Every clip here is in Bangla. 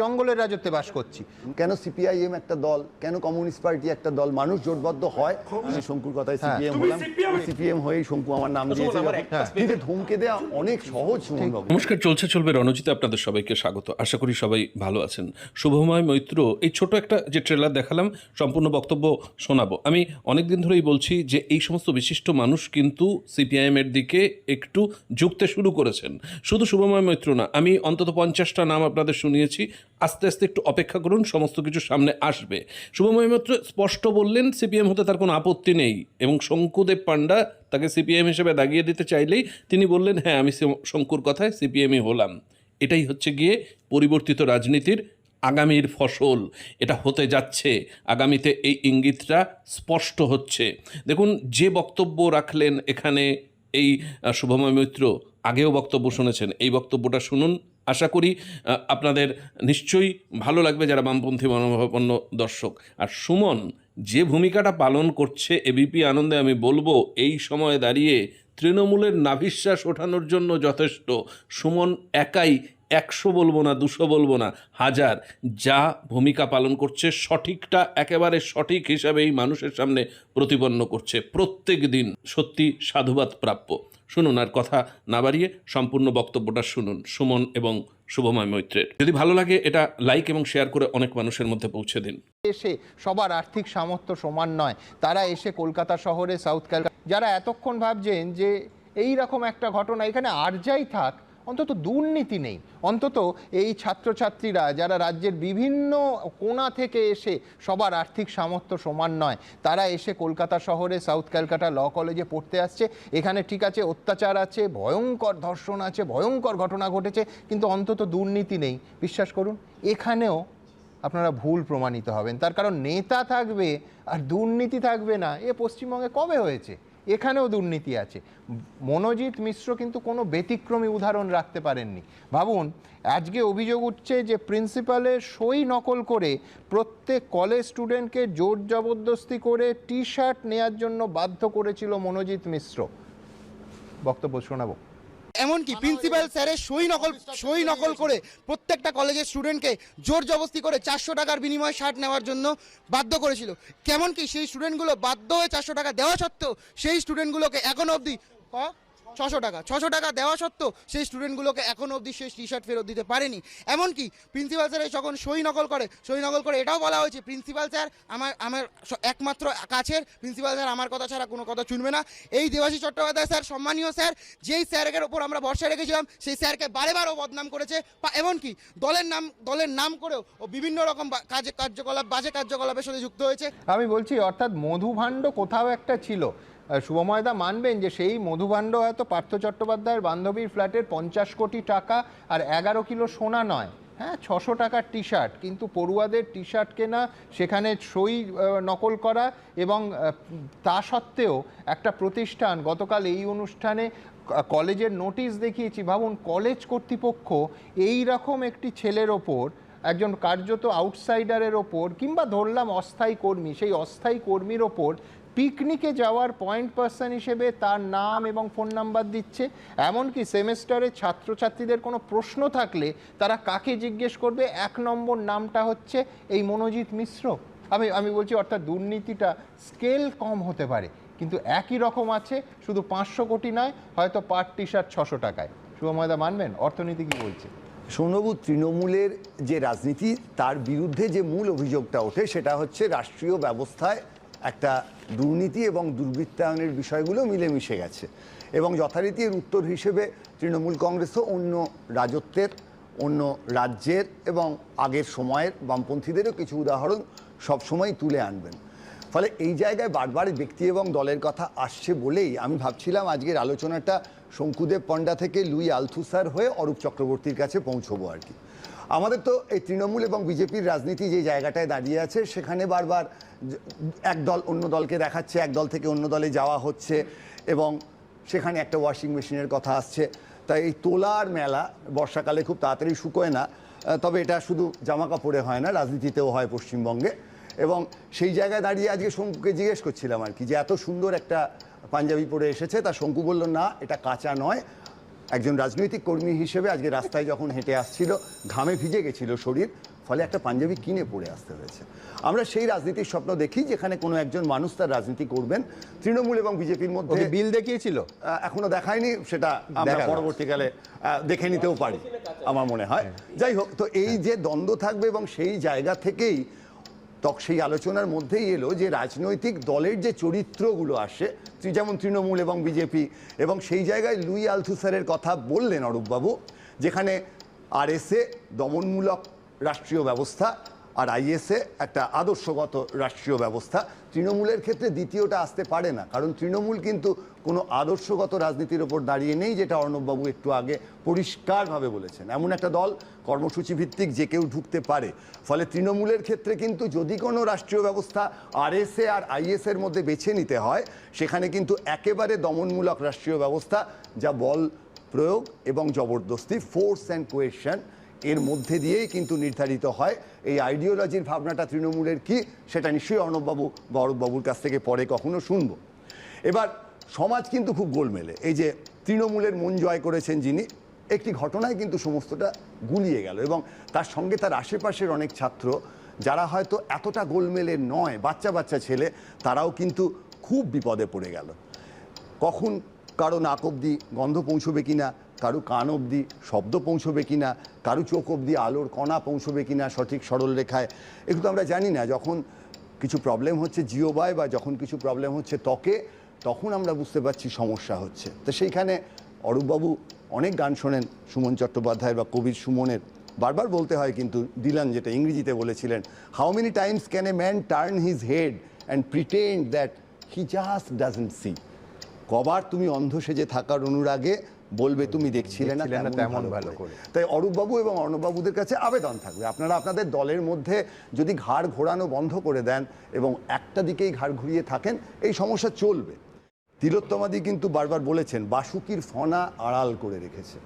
জঙ্গলের রাজত্বে বাস করছি। কেন সিপিআইএম একটা দল? কেন কমিউনিস্ট পার্টি একটা দল? মানুষ জোটবদ্ধ হয়? আমি শঙ্কুর কথায় সিপিএম হলাম। সিপিএম? হয়েই শঙ্কু আমার নাম দিয়েছে। কিন্তু ধমকে দেওয়া অনেক সহজ নমস্কার চলছে চলবে রণজিতে আপনাদের সবাইকে স্বাগত। আশা করি সবাই ভালো আছেন। শুভময় মৈত্র এই ছোট একটা যে ট্রেলার দেখালাম সম্পূর্ণ বক্তব্য শোনাবো। আমি অনেক দিন ধরেই বলছি যে এই সমস্ত বিশিষ্ট মানুষ কিন্তু সিপিআইএম এর দিকে একটু ঝুঁকতে শুরু করেছেন। শুধু শুভময় মৈত্র না আমি অন্তত পঞ্চাশটা নাম আপনাদের শুনিয়েছি। আস্তে আস্তে একটু অপেক্ষা করুন, সমস্ত কিছু সামনে আসবে। শুভময় মৈত্র স্পষ্ট বললেন, সিপিএম হতে তার কোনো আপত্তি নেই এবং শঙ্কুদেব পান্ডা তাকে সিপিএম হিসেবে দাগিয়ে দিতে চাইলেই তিনি বললেন হ্যাঁ আমি শঙ্কুর কথায় সিপিএমই হলাম। এটাই হচ্ছে গিয়ে পরিবর্তিত রাজনীতির আগামীর ফসল। এটা হতে যাচ্ছে। আগামীতে এই ইঙ্গিতটা স্পষ্ট হচ্ছে। দেখুন, যে বক্তব্য রাখলেন এখানে এই শুভময় মৈত্র, আগেও বক্তব্য শুনেছেন। এই বক্তব্যটা শুনুন আশা করি আপনাদের নিশ্চয়ই ভালো লাগবে যারা বামপন্থী মনোভাবাপন্ন দর্শক। আর সুমন, যে ভূমিকাটা পালন করছে এবিপি আনন্দে আমি বলব, এই সময়ে দাঁড়িয়ে তৃণমূলের নাভিশ্বাস ওঠানোর জন্য যথেষ্ট। সুমন একাই একশো বলব না, দুশো বলব না, হাজার। যা ভূমিকা পালন করছে, সঠিকটা একেবারে সঠিক হিসাবেই মানুষের সামনে প্রতিপন্ন করছে প্রত্যেক দিন। সত্যি সাধুবাদ প্রাপ্য। শুনুন, আর কথা না বাড়িয়ে সম্পূর্ণ বক্তব্যটা শুনুন, সুমন এবং শুভময় মৈত্রের। যদি ভালো লাগে, এটা লাইক এবং শেয়ার করে অনেক মানুষের মধ্যে পৌঁছে দিন। এসে সবার আর্থিক সামর্থ্য সমান নয়, তারা এসে কলকাতা শহরে, সাউথ ক্যালকাটা যারা এতক্ষণ ভাবছেন যে এই রকম একটা ঘটনা, এখানে আর যাই থাক অন্তত দুর্নীতি নেই। অন্তত এই ছাত্রছাত্রীরা, যারা রাজ্যের বিভিন্ন কোণা থেকে এসে সবার আর্থিক সামর্থ্য সমান নয়, তারা এসে কলকাতা শহরে, সাউথ ক্যালকাটা ল কলেজে পড়তে আসছে। এখানে ঠিক আছে, অত্যাচার আছে, ভয়ঙ্কর ধর্ষণ আছে, ভয়ঙ্কর ঘটনা ঘটেছে, কিন্তু অন্তত দুর্নীতি নেই। বিশ্বাস করুন, এখানেও আপনারা ভুল প্রমাণিত হবেন। তার কারণ নেতা থাকবে আর দুর্নীতি থাকবে না। এ পশ্চিমবঙ্গে কবে হয়েছে? এখানেও দুর্নীতি আছে। মনোজিৎ মিশ্র কিন্তু কোনো ব্যতিক্রমী উদাহরণ রাখতে পারেননি। ভাবুন, আজকে অভিযোগ উঠছে যে প্রিন্সিপালের সই নকল করে প্রত্যেক কলেজ স্টুডেন্টকে জোর জবরদস্তি করে টি শার্ট নেয়ার জন্য বাধ্য করেছিল মনোজিৎ মিশ্র। বক্তব্য শোনাবো। এমনকি প্রিন্সিপাল স্যারের সই নকল সই নকল করে প্রত্যেকটা কলেজের স্টুডেন্টকে জোর জবস্তি করে চারশো টাকার বিনিময়ে শার্ট নেওয়ার জন্য বাধ্য করেছিল। কেমন কি সেই স্টুডেন্টগুলো বাধ্য হয়ে চারশো টাকা দেওয়া সত্ত্বেও সেই স্টুডেন্টগুলোকে এখন অবধি ছশো টাকা ছশো টাকা দেওয়া সত্ত্বেও সেই স্টুডেন্টগুলোকে এখন অবধি সেই টি শার্ট ফেরত দিতে পারেনি। এমনকি প্রিন্সিপাল স্যার যখন সই নকল করে, সই নকল করে এটাও বলা হয়েছে, প্রিন্সিপাল স্যার, আমার আমার একমাত্র কাছের প্রিন্সিপাল স্যার, আমার কথা ছাড়া কোনো কথা শুনবে না। এই দেবাশিস চট্টোপাধ্যায় স্যার, সম্মানীয় স্যার, যেই স্যারের ওপর আমরা ভরসা রেখেছিলাম, সেই স্যারকে বারে বারও বদনাম করেছে। এমনকি দলের নাম দলের নাম করেও ও বিভিন্ন রকম কাজে, কার্যকলাপ, বাজে কার্যকলাপের সাথে যুক্ত হয়েছে। আমি বলছি, অর্থাৎ মধুভাণ্ড কোথাও একটা ছিল। শুভময়দা মানবেন যে সেই মধুভাণ্ড হয়তো পার্থ চট্টোপাধ্যায়ের বান্ধবীর ফ্ল্যাটের পঞ্চাশ কোটি টাকা আর এগারো কিলো সোনা নয়। হ্যাঁ ছশো টাকার টি শার্ট কিন্তু পড়ুয়াদের টি শার্ট কেনা, সেখানে সই নকল করা এবং তা সত্ত্বেও একটা প্রতিষ্ঠান গতকাল এই অনুষ্ঠানে কলেজের নোটিশ দেখিয়েছি, ভাবুন, কলেজ কর্তৃপক্ষ এই রকম একটি ছেলের ওপর, একজন কার্যত আউটসাইডারের ওপর কিংবা ধরলাম অস্থায়ী কর্মী, সেই অস্থায়ী কর্মীর ওপর পিকনিকে যাওয়ার পয়েন্ট পার্সন হিসেবে তার নাম এবং ফোন নাম্বার দিচ্ছে। এমনকি সেমেস্টারে ছাত্রছাত্রীদের কোনো প্রশ্ন থাকলে তারা কাকে জিজ্ঞেস করবে? এক নম্বর নামটা হচ্ছে এই মনোজিৎ মিশ্র। আমি আমি বলছি অর্থাৎ দুর্নীতিটা স্কেল কম হতে পারে, কিন্তু একই রকম আছে, শুধু পাঁচশো কোটি নয়, হয়তো পার টি শার্ট ছশো টাকায়। শুভময়দা, মানবেন? অর্থনীতি কি বলছে? সৌনবাবু তৃণমূলের যে রাজনীতি, তার বিরুদ্ধে যে মূল অভিযোগটা ওঠে, সেটা হচ্ছে রাষ্ট্রীয় ব্যবস্থায় একটা দুর্নীতি এবং দুর্বৃত্তায়নের বিষয়গুলো মিলেমিশে গেছে। এবং যথারীতি এর উত্তর হিসেবে তৃণমূল কংগ্রেসও অন্য রাজত্বের, অন্য রাজ্যের এবং আগের সময়ের বামপন্থীদেরও কিছু উদাহরণ সবসময় তুলে আনবেন। ফলে এই জায়গায় বারবার ব্যক্তি এবং দলের কথা আসছে বলেই আমি ভাবছিলাম আজকের আলোচনাটা শঙ্কুদেব পণ্ডা থেকে লুই আলথুসার হয়ে অরূপ চক্রবর্তীর কাছে পৌঁছবো আর কি। আমাদের তো এই তৃণমূল এবং বিজেপির রাজনীতি যে জায়গাটায় দাঁড়িয়ে আছে, সেখানে বারবার এক দল অন্য দলকে দেখাচ্ছে, এক দল থেকে অন্য দলে যাওয়া হচ্ছে এবং সেখানে একটা ওয়াশিং মেশিনের কথা আসছে। তাই এই তোলার মেলা বর্ষাকালে খুব তাড়াতাড়ি শুকোয় না। তবে এটা শুধু জামা কাপড়ে হয় না, রাজনীতিতেও হয় পশ্চিমবঙ্গে। এবং সেই জায়গায় দাঁড়িয়ে আজকে শঙ্কুকে জিজ্ঞেস করছিলাম আর কি, যে এত সুন্দর একটা পাঞ্জাবি পরে এসেছে, তা শঙ্কু বলল, না, এটা কাঁচা নয়। একজন রাজনৈতিক কর্মী হিসেবে আজকে রাস্তায় যখন হেঁটে আসছিল ঘামে ভিজে গেছিল শরীর ফলে একটা পাঞ্জাবি কিনে পড়ে আসতে হয়েছে। আমরা সেই রাজনীতির স্বপ্ন দেখি যেখানে কোনো একজন মানুষ তার রাজনীতি করবেন। তৃণমূল এবং বিজেপির মধ্যে বিল দেখিয়েছিল? এখনও দেখায়নি সেটা আমরা পরবর্তীকালে দেখে নিতেও পারি আমার মনে হয়। যাই হোক তো এই যে দ্বন্দ্ব থাকবে এবং সেই জায়গা থেকেই তক সেই আলোচনার মধ্যেই এলো যে রাজনৈতিক দলের যে চরিত্রগুলো আসে যেমন তৃণমূল এবং বিজেপি, এবং সেই জায়গায় লুই আলথুসারের কথা বললেন অরূপবাবু, যেখানে আরএসএ দমনমূলক রাষ্ট্রীয় ব্যবস্থা আর আইএসএ একটা আদর্শগত রাষ্ট্রীয় ব্যবস্থা। তৃণমূলের ক্ষেত্রে দ্বিতীয়টা আসতে পারে না, কারণ তৃণমূল কিন্তু কোনো আদর্শগত রাজনীতির ওপর দাঁড়িয়ে নেই, যেটা অর্ণববাবু একটু আগে পরিষ্কারভাবে বলেছেন। এমন একটা দল কর্মসূচি ভিত্তিক যে কেউ ঢুকতে পারে। ফলে তৃণমূলের ক্ষেত্রে কিন্তু যদি কোনো রাষ্ট্রীয় ব্যবস্থা আরএসএ আর আইএস এর মধ্যে বেছে নিতে হয়, সেখানে কিন্তু একেবারে দমনমূলক রাষ্ট্রীয় ব্যবস্থা, যা বল প্রয়োগ এবং জবরদস্তি ফোর্স অ্যান্ড কোয়েশন এর মধ্যে দিয়েই কিন্তু নির্ধারিত হয় এই আইডিওলজির ভাবনাটা তৃণমূলের কি, সেটা নিশ্চয়ই অর্ণববাবু বা অরূপবাবুর কাছ থেকে পরে কখনো শুনব। এবার, সমাজ কিন্তু খুব গোলমেলে। এই যে তৃণমূলের মন জয় করেছেন যিনি, একটি ঘটনায় কিন্তু সমস্তটা গুলিয়ে গেল এবং তার সঙ্গে তার আশেপাশের অনেক ছাত্র, যারা হয়তো এতটা গোলমেলে নয় বাচ্চা বাচ্চা ছেলে, তারাও কিন্তু খুব বিপদে পড়ে গেল। কখন কারও নাক অবধি গন্ধ পৌঁছবে কিনা কারও কান অবধি শব্দ পৌঁছবে কি না কারও চোখ অবধি আলোর কণা পৌঁছবে কি না সঠিক সরল রেখায়, এগুলো আমরা জানি না। যখন কিছু প্রবলেম হচ্ছে জিও জিওবায় বা যখন কিছু প্রবলেম হচ্ছে ত্বকে, তখন আমরা বুঝতে পারছি সমস্যা হচ্ছে। তো সেইখানে অরূপবাবু অনেক গান শোনেন, সুমন চট্টোপাধ্যায়ের বা কবির সুমনের। বারবার বলতে হয় কিন্তু দিলান যেটা ইংরেজিতে বলেছিলেন how many Times can a man turn his head and pretend that he just doesn't she কবার তুমি অন্ধ সেজে থাকার অনুরাগে বলবে তুমি দেখছিলে না তেমন ভালো করে। তাই অরূপবাবু এবং অর্ণববাবুদের কাছে আবেদন থাকবে। আপনারা আপনাদের দলের মধ্যে যদি ঘাড় ঘোরানো বন্ধ করে দেন এবং একটা দিকেই ঘাড় ঘুরিয়ে থাকেন এই সমস্যা চলবে। তিলোত্তমাদি কিন্তু বারবার বলেছেন বাসুকির ফনা আড়াল করে রেখেছে।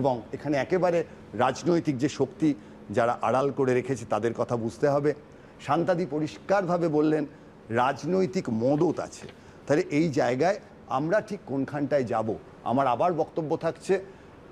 এবং এখানে একেবারে রাজনৈতিক যে শক্তি যারা আড়াল করে রেখেছে তাদের কথা বুঝতে হবে। শান্তাদি পরিষ্কারভাবে বললেন রাজনৈতিক মদত আছে। তাহলে এই জায়গায় আমরা ঠিক কোনখানটায় যাব? আমার আবার বক্তব্য থাকছে,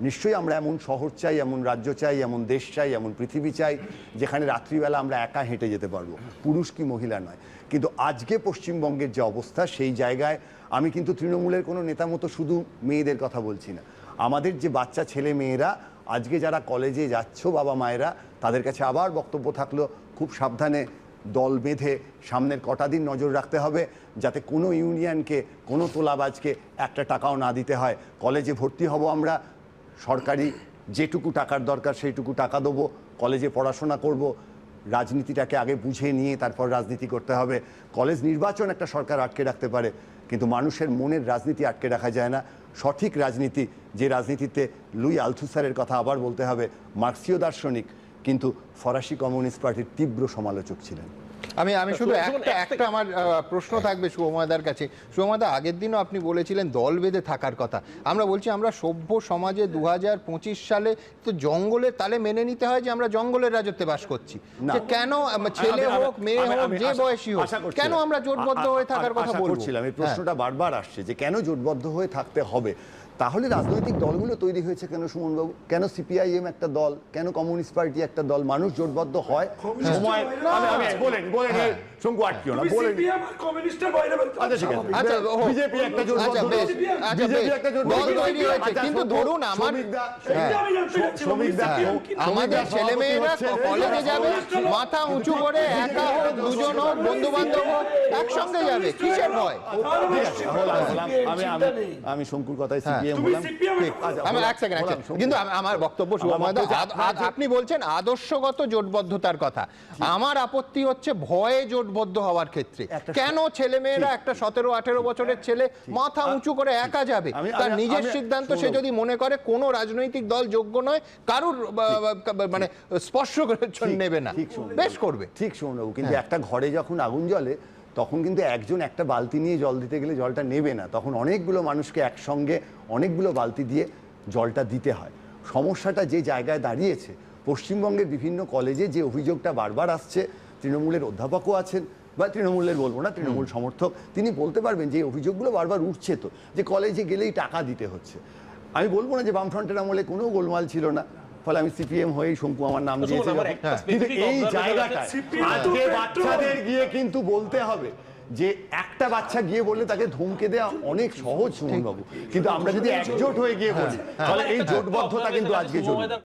নিশ্চয়ই আমরা এমন শহর চাই, এমন রাজ্য চাই, এমন দেশ চাই, এমন পৃথিবী চাই, যেখানে রাত্রিবেলা আমরা একা হেঁটে যেতে পারব। পুরুষ কি মহিলা নয়। কিন্তু আজকে পশ্চিমবঙ্গের যে অবস্থা, সেই জায়গায় আমি কিন্তু তৃণমূলের কোনো নেতা মতো শুধু মেয়েদের কথা বলছি না। আমাদের যে বাচ্চা ছেলে মেয়েরা, আজকে যারা কলেজে যাচ্ছ বাবা মায়েরা, তাদের কাছে আবার বক্তব্য থাকল, খুব সাবধানে দল বেঁধে সামনের কটা দিন নজর রাখতে হবে যাতে কোনো ইউনিয়নকে, কোনো তোলাবাজকে একটা টাকাও না দিতে হয়। কলেজে ভর্তি হব আমরা, সরকারি যেটুকু টাকার দরকার সেইটুকু টাকা দেবো, কলেজে পড়াশোনা করব, রাজনীতিটাকে আগে বুঝে নিয়ে তারপর রাজনীতি করতে হবে। কলেজ নির্বাচন একটা সরকার আটকে রাখতে পারে, কিন্তু মানুষের মনের রাজনীতি আটকে রাখা যায় না। সঠিক রাজনীতি, যে রাজনীতিতে লুই আলথুসারের কথা আবার বলতে হবে, মার্ক্সীয় দার্শনিক কিন্তু ফরাসি কমিউনিস্ট পার্টির তীব্র সমালোচক ছিলেন। আমি আমি শুধু একটা একটা আমার প্রশ্ন থাকবে শুভময়দার কাছে। শুভময়দা আগের দিনও আপনি বলেছিলেন দল বেঁধে থাকার কথা। আমরা বলছি আমরা সভ্য সমাজে দু হাজার পঁচিশ সালে তো জঙ্গলের তালে মেনে নিতে হয় যে আমরা জঙ্গলের রাজত্বে বাস করছি। যে কেন ছেলে হোক মেয়ে হোক যে বয়সী হোক কেন আমরা জোটবদ্ধ হয়ে থাকার কথা বলছিলাম এই হ্যাঁ। প্রশ্নটা বারবার আসছে যে কেন জোটবদ্ধ হয়ে থাকতে হবে? তাহলে রাজনৈতিক দলগুলো তৈরি হয়েছে কেন সুমনবাবু? কেন সিপিআইএম একটা দল? কেন কমিউনিস্ট পার্টি একটা দল? মানুষ জোটবদ্ধ হয়? সময় হ্যাঁ। শঙ্কু আটকিও না কমিউনিস্টের বাইরে আচ্ছা ঠিক আছে। আচ্ছা, বিজেপি একটা জোটবদ্ধ আচ্ছা, বেশ, বিজেপি একটা দল তৈরি হয়েছে, কিন্তু ধরুন আমার- না? আমাদের ছেলে মেয়েরা কলেজে যাবে মাথা উঁচু করে একা হোক দুজন হোক বন্ধু বান্ধব হোক একসঙ্গে যাবে কিসের ভয়? আমি আমি শঙ্কুর কথায় সিপিএম তুমি হলাম সিপিএম আচ্ছা, আমি এক সেকেন্ড কিন্তু আমার বক্তব্য শুভময়দা আপনি বলছেন আদর্শগত জোটবদ্ধতার কথা। আমার আপত্তি হচ্ছে ভয়ে জোটবদ্ধ হওয়ার ক্ষেত্রে। কেন ছেলে মেয়েরা একটা সতেরো আঠেরো বছরের ছেলে মাথা উঁচু করে একা যাবে? তার নিজের সিদ্ধান্ত সে যদি মনে করে কোনো রাজনৈতিক দল যোগ্য নয় কারুর মানে স্পর্শ নেবে না। বেশ করবে। ঠিক শুনব কিন্তু একটা ঘরে যখন আগুন জ্বলে তখন কিন্তু একজন একটা বালতি নিয়ে জল দিতে গেলে জলটা নেবে না। তখন অনেকগুলো মানুষকে একসঙ্গে অনেকগুলো বালতি দিয়ে জলটা দিতে হয়। সমস্যাটা যে জায়গায় দাঁড়িয়েছে পশ্চিমবঙ্গের বিভিন্ন কলেজে যে অভিযোগটা বারবার আসছে তৃণমূলের অধ্যাপকও আছেন বা তৃণমূলের বলব না তৃণমূল সমর্থক তিনি বলতে পারবেন যে অভিযোগগুলো বারবার উঠছে তো যে কলেজে গেলেই টাকা দিতে হচ্ছে। আমি বলব না যে বামফ্রন্টের আমলে কোনো গোলমাল ছিল না ফলে আমি সিপিএম হয়েই শঙ্কু আমার নাম দিয়েছি কিন্তু এই আজকে বাচ্চাদের গিয়ে কিন্তু বলতে হবে যে একটা বাচ্চা গিয়ে বললে তাকে ধমকে দেওয়া অনেক সহজ সুমনবাবু। কিন্তু আমরা যদি একজোট হয়ে গিয়ে বলি তাহলে এই জোটবদ্ধতা কিন্তু আজকে জরুরি।